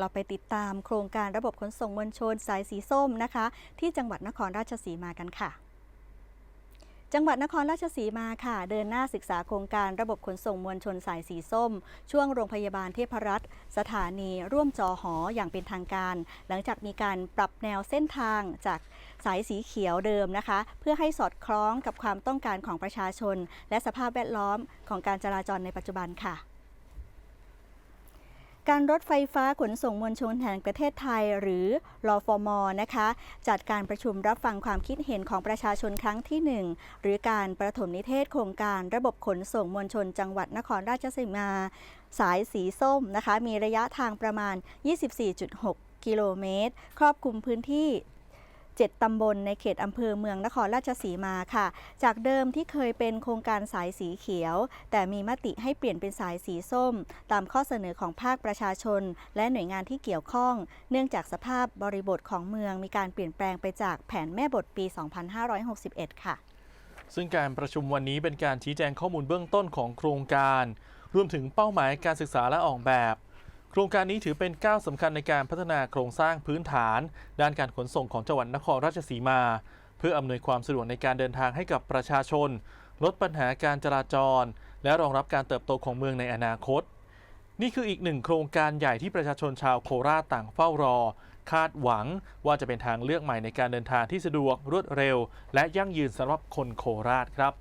เราไปติดตามโครงการระบบขนส่งมวลชนสายสีส้มนะคะ ที่จังหวัดนครราชสีมากันค่ะจังหวัดนครราชสีมาค่ะ เดินหน้าศึกษาโครงการระบบขนส่งมวลชนสายสีส้ม ช่วงโรงพยาบาลเทพรัตน์สถานีร่วมจอหออย่างเป็นทางการ หลังจากมีการปรับแนวเส้นทางจากสายสีเขียวเดิมนะคะ เพื่อให้สอดคล้องกับความต้องการของประชาชน และสภาพแวดล้อมของการจราจรในปัจจุบันค่ะ การรถไฟฟ้าขนส่งมวลชนแห่งประเทศไทย หรือรอฟอมนะคะ จัดการประชุมรับฟังความคิดเห็นของประชาชนครั้งที่ 1 หรือการประถมนิเทศโครงการระบบขนส่งมวลชน จังหวัดนครราชสีมา สายสีส้มนะคะ มีระยะทางประมาณ 24.6 กิโลเมตร ครอบคลุมพื้นที่ 7 ตำบลในเขตอำเภอเมืองนครราชสีมาค่ะ จากเดิมที่เคยเป็นโครงการสายสีเขียว แต่มีมติให้เปลี่ยนเป็นสายสีส้ม ตามข้อเสนอของภาคประชาชน และหน่วยงานที่เกี่ยวข้อง เนื่องจากสภาพบริบทของเมืองมีการเปลี่ยนแปลงไปจากแผนแม่บทปี 2561 ค่ะ ซึ่งการประชุมวันนี้เป็นการชี้แจงข้อมูลเบื้องต้นของโครงการ รวมถึงเป้าหมายการศึกษาและออกแบบ โครงการนี้ถือเป็นก้าวสำคัญในการพัฒนาโครงสร้างพื้นฐาน ด้านการขนส่งของจังหวัดนครราชสีมา เพื่ออำนวยความสะดวกในการเดินทางให้กับประชาชน ลดปัญหาการจราจร และรองรับการเติบโตของเมืองในอนาคต นี่คืออีกหนึ่งโครงการใหญ่ที่ประชาชนชาวโคราชต่างเฝ้ารอ คาดหวังว่าจะเป็นทางเลือกใหม่ในการเดินทางที่สะดวกรวดเร็ว และยั่งยืนสำหรับคนโคราชครับ